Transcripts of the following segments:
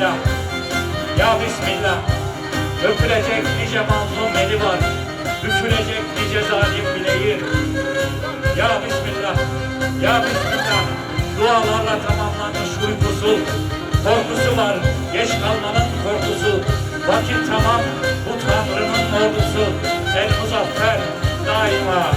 Bismillah, Ya Bismillah. Öpülecek nice mazlum eli var, bükülecek nice zalim bileği. Ya Bismillah, Ya Bismillah. Dualarla tamamlanmış uykusu, korkusu var, geç kalmanın korkusu. Vakit tamam, bu Tanrı'nın ordusu. El muzaffer daima.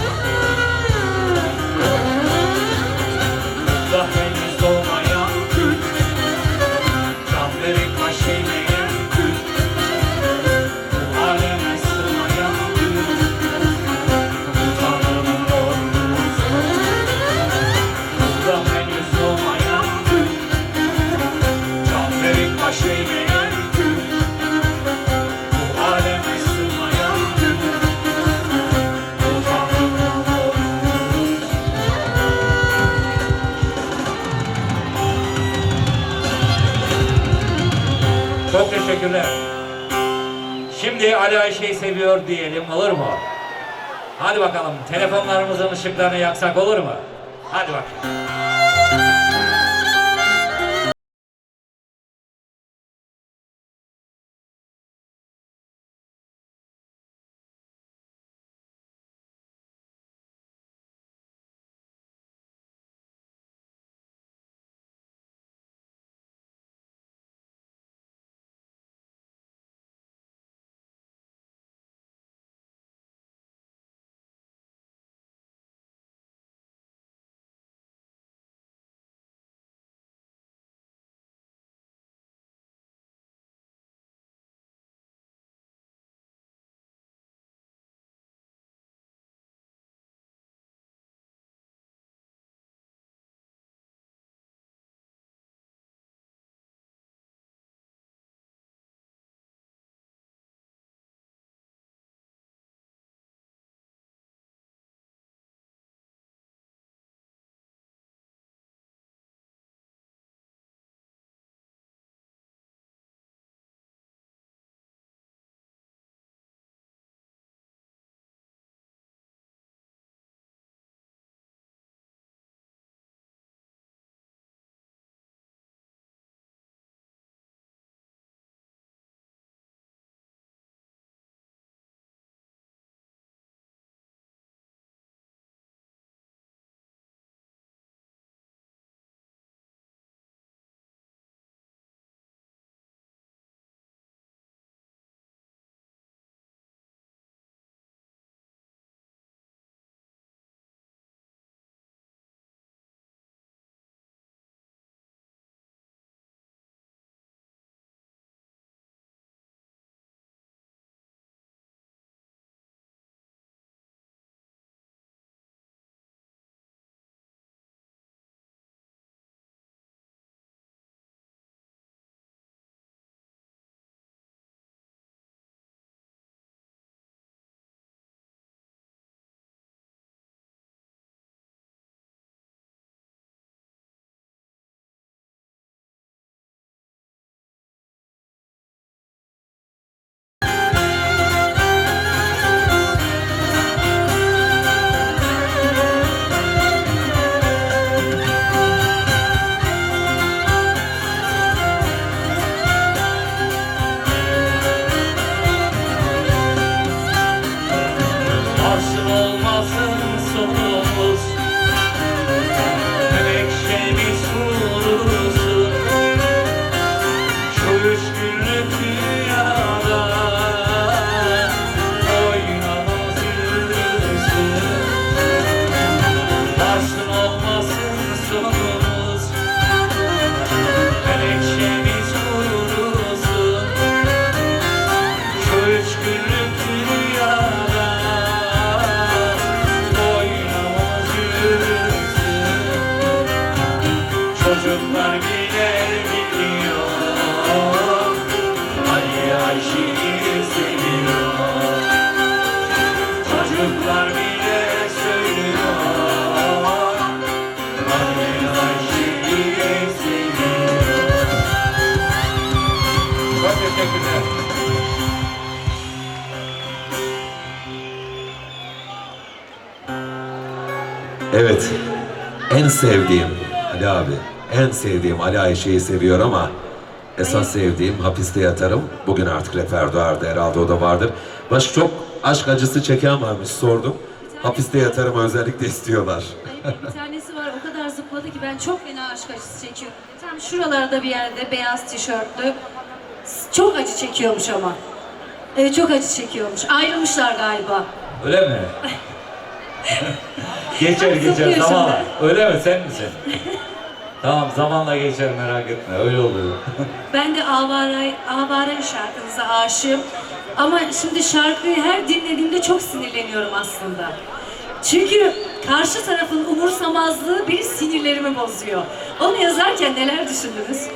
Seviyor diyelim olur mu? Hadi bakalım telefonlarımızın ışıklarını yaksak olur mu? Hadi bakalım. Çocuklar bilir biliyor Ali Ayşe'yi seviyor. Çocuklar bile söylüyor. Ali Ayşe'yi seviyor. Çok teşekkürler. Evet, en sevdiğim Ali abi, en sevdiğim Ali Ayşe'yi seviyor ama esas sevdiğim hapiste yatarım. Bugün artık repertuarda herhalde o da vardır. Başka çok aşk acısı çeken varmış sordum. Hapiste yatarım özellikle istiyorlar. Hayır, bir tanesi var o kadar zıpladı ki ben çok fena aşk acısı çekiyorum. Tam şuralarda bir yerde beyaz tişörtlü. Çok acı çekiyormuş ama. Evet çok acı çekiyormuş. Ayrılmışlar galiba. Öyle mi? geçer geçer zamanla. Öyle mi sen misin? tamam zamanla geçer merak etme öyle oluyor. Ben de Avara, Avara şarkınıza aşığım. Ama şimdi şarkıyı her dinlediğimde çok sinirleniyorum aslında. Çünkü karşı tarafın umursamazlığı benim sinirlerimi bozuyor. Onu yazarken neler düşündünüz?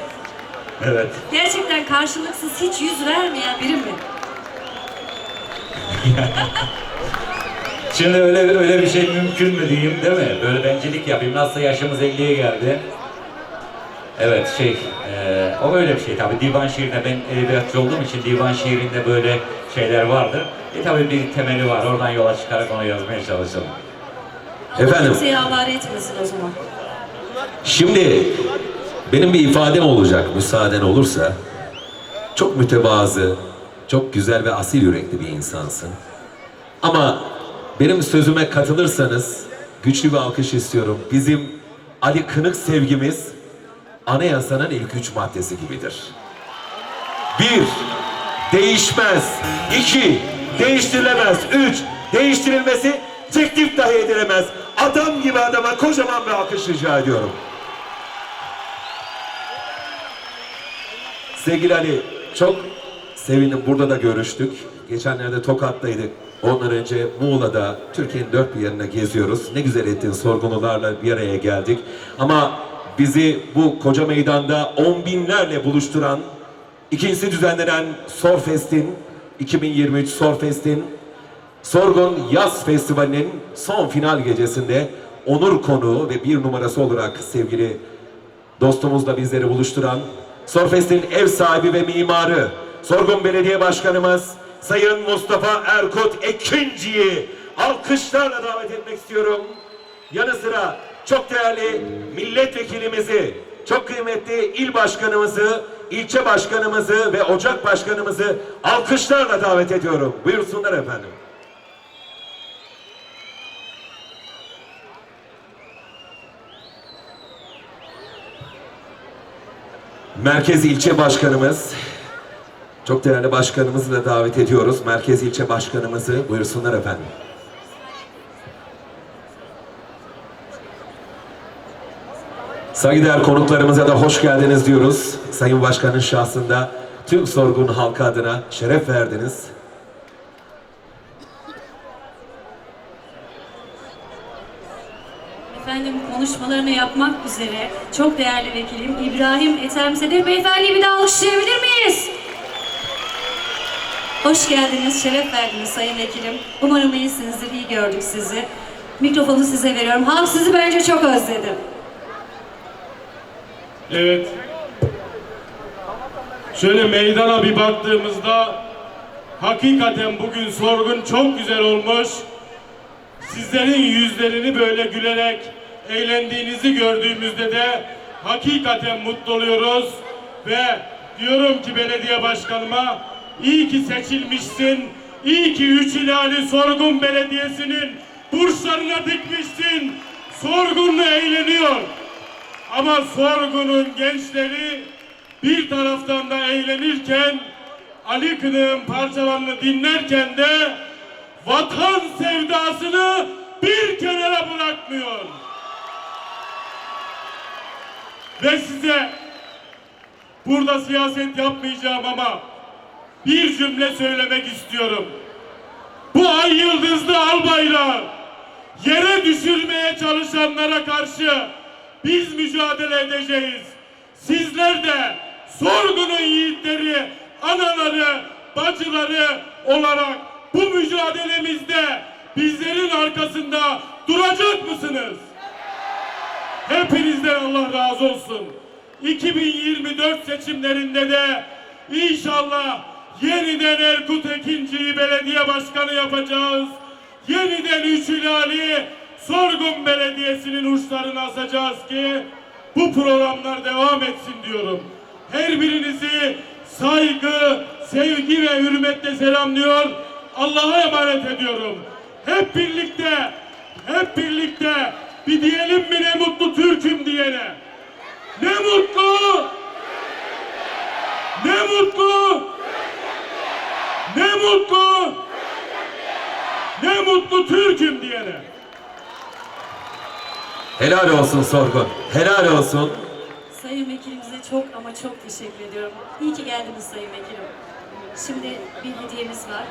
evet. Gerçekten karşılıksız hiç yüz vermeyen biri mi? Şimdi öyle öyle bir şey mümkün mü diyeyim değil mi? Böyle bencillik yapayım. Nasıl yaşımız 50'ye geldi. Evet şey, e, o öyle bir şey tabii. Divan şiirinde ben edebiyatçı olduğum için divan şiirinde böyle şeyler vardır. E tabii bir temeli var. Oradan yola çıkarak onu yazmaya çalışalım. Allah Efendim? kimseyi havale etmesin o zaman. Şimdi benim bir ifadem olacak müsaaden olursa. Çok mütevazı, çok güzel ve asil yürekli bir insansın. Ama benim sözüme katılırsanız güçlü bir alkış istiyorum. Bizim Ali Kınık sevgimiz anayasanın ilk üç maddesi gibidir. Bir, değişmez. İki, değiştirilemez. Üç, değiştirilmesi teklif dahi edilemez. Adam gibi adama kocaman bir alkış rica ediyorum. Sevgili Ali, çok sevindim. Burada da görüştük. Geçenlerde Tokat'taydık. Ondan önce Muğla'da, Türkiye'nin dört bir yerine geziyoruz. Ne güzel ettin, sorgunularla bir araya geldik. Ama bizi bu koca meydanda on binlerle buluşturan, ikincisi düzenlenen Sorfest'in, 2023 Sorfest'in Sorgun Yaz Festivali'nin son final gecesinde onur konuğu ve bir numarası olarak sevgili dostumuzla bizleri buluşturan Sorfest'in ev sahibi ve mimarı Sorgun Belediye Başkanımız Sayın Mustafa Erkut Ekinci'yi alkışlarla davet etmek istiyorum. Yanı sıra çok değerli milletvekilimizi, çok kıymetli il başkanımızı, ilçe başkanımızı ve ocak başkanımızı alkışlarla davet ediyorum. Buyursunlar efendim. Merkez ilçe başkanımız, çok değerli başkanımızı da davet ediyoruz. Merkez ilçe başkanımızı buyursunlar efendim. Saygıdeğer konuklarımıza da hoş geldiniz diyoruz. Sayın Başkan'ın şahsında tüm sorgun halkı adına şeref verdiniz. Efendim konuşmalarını yapmak üzere çok değerli vekilim İbrahim Ethem Sedir Beyefendi'yi bir daha alkışlayabilir miyiz? Hoş geldiniz, şeref verdiniz Sayın Vekilim. Umarım iyisinizdir, iyi gördük sizi. Mikrofonu size veriyorum. Halk sizi bence çok özledi. Evet. Şöyle meydana bir baktığımızda hakikaten bugün sorgun çok güzel olmuş. Sizlerin yüzlerini böyle gülerek eğlendiğinizi gördüğümüzde de hakikaten mutlu oluyoruz ve diyorum ki belediye başkanıma iyi ki seçilmişsin. İyi ki Üç İlali Sorgun Belediyesi'nin burçlarına dikmişsin. Sorgunla eğleniyor. Ama sorgunun gençleri bir taraftan da eğlenirken Ali Kınık'ın parçalarını dinlerken de vatan sevdasını bir kenara bırakmıyor. Ve size burada siyaset yapmayacağım ama bir cümle söylemek istiyorum. Bu ay yıldızlı al yere düşürmeye çalışanlara karşı biz mücadele edeceğiz. Sizler de sorgunun yiğitleri, anaları, bacıları olarak bu mücadelemizde bizlerin arkasında duracak mısınız? Hepinizden Allah razı olsun. 2024 seçimlerinde de inşallah yeniden Erkut Ekinci'yi belediye başkanı yapacağız. Yeniden Üçülali Sorgun Belediyesi'nin uçlarını asacağız ki bu programlar devam etsin diyorum. Her birinizi saygı, sevgi ve hürmetle selamlıyor. Allah'a emanet ediyorum. Hep birlikte, hep birlikte bir diyelim mi ne mutlu Türk'üm diyene. Ne mutlu! Ne mutlu! Ne mutlu! Ne mutlu Türk'üm diyene. Helal olsun Sorgun. Helal olsun. Sayın Vekilimize çok ama çok teşekkür ediyorum. İyi ki geldiniz Sayın Vekilim. Şimdi bir hediyemiz var.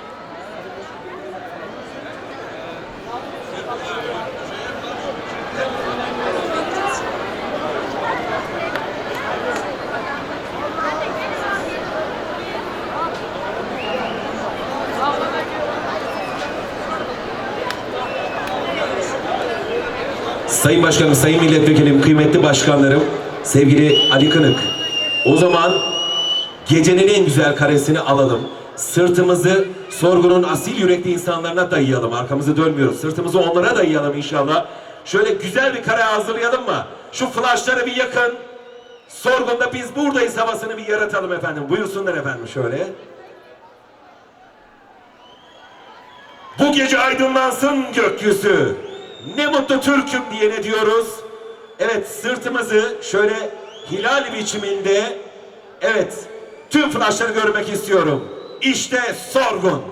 Sayın Başkanım, Sayın Milletvekilim, kıymetli başkanlarım, sevgili Ali Kınık. O zaman gecenin en güzel karesini alalım. Sırtımızı sorgunun asil yürekli insanlarına dayayalım. Arkamızı dönmüyoruz. Sırtımızı onlara dayayalım inşallah. Şöyle güzel bir kare hazırlayalım mı? Şu flaşları bir yakın. Sorgunda biz buradayız havasını bir yaratalım efendim. Buyursunlar efendim şöyle. Bu gece aydınlansın gökyüzü. Ne mutlu Türk'üm diye ne diyoruz? Evet sırtımızı şöyle hilal biçiminde evet tüm flaşları görmek istiyorum. İşte sorgun.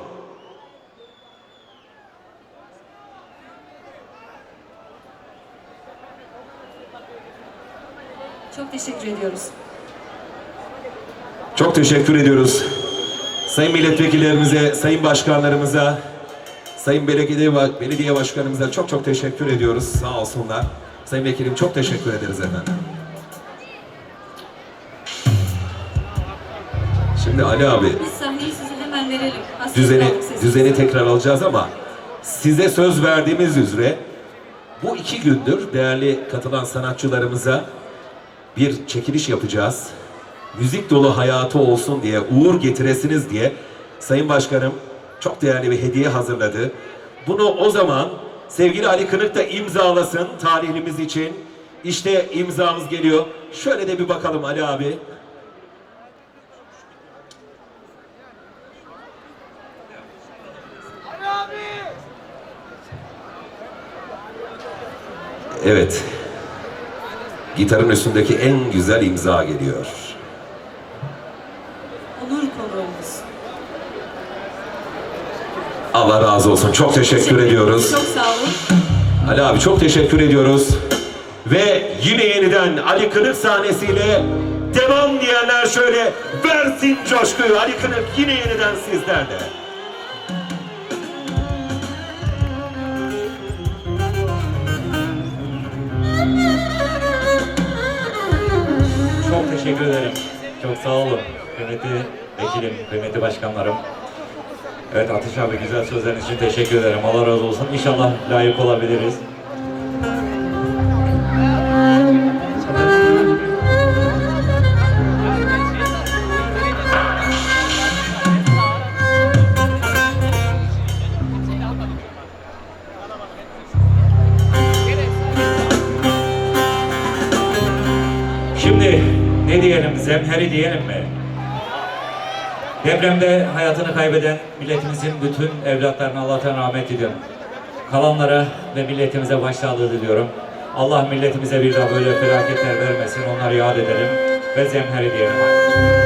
Çok teşekkür ediyoruz. Çok teşekkür ediyoruz. Sayın milletvekillerimize, sayın başkanlarımıza, sayın belediye, belediye başkanımıza çok çok teşekkür ediyoruz. Sağ olsunlar. Sayın vekilim çok teşekkür ederiz efendim. Şimdi Ali abi Biz sahneyi size hemen verelim. Hasret düzeni düzeni tekrar alacağız ama size söz verdiğimiz üzere bu iki gündür değerli katılan sanatçılarımıza bir çekiliş yapacağız. Müzik dolu hayatı olsun diye, uğur getiresiniz diye Sayın Başkanım çok değerli bir hediye hazırladı. Bunu o zaman sevgili Ali Kınık da imzalasın tarihlimiz için. İşte imzamız geliyor. Şöyle de bir bakalım Ali abi. Evet. Gitarın üstündeki en güzel imza geliyor. Onur konuğumuz. Allah razı olsun. Çok teşekkür ediyoruz. Çok sağ olun. Ali abi çok teşekkür ediyoruz. Ve yine yeniden Ali Kınık sahnesiyle devam diyenler şöyle versin coşkuyu. Ali Kınık yine yeniden sizlerle. Çok teşekkür ederim. Çok sağ olun. Kıymetli vekilim, kıymetli başkanlarım. Evet Ateş abi güzel sözleriniz için teşekkür ederim. Allah razı olsun. İnşallah layık olabiliriz. Şimdi ne diyelim, zemheri diyelim mi? Depremde hayatını kaybeden milletimizin bütün evlatlarına Allah'tan rahmet diliyorum. Kalanlara ve milletimize başsağlığı diliyorum. Allah milletimize bir daha böyle felaketler vermesin, onları yad edelim ve zemheri diyelim.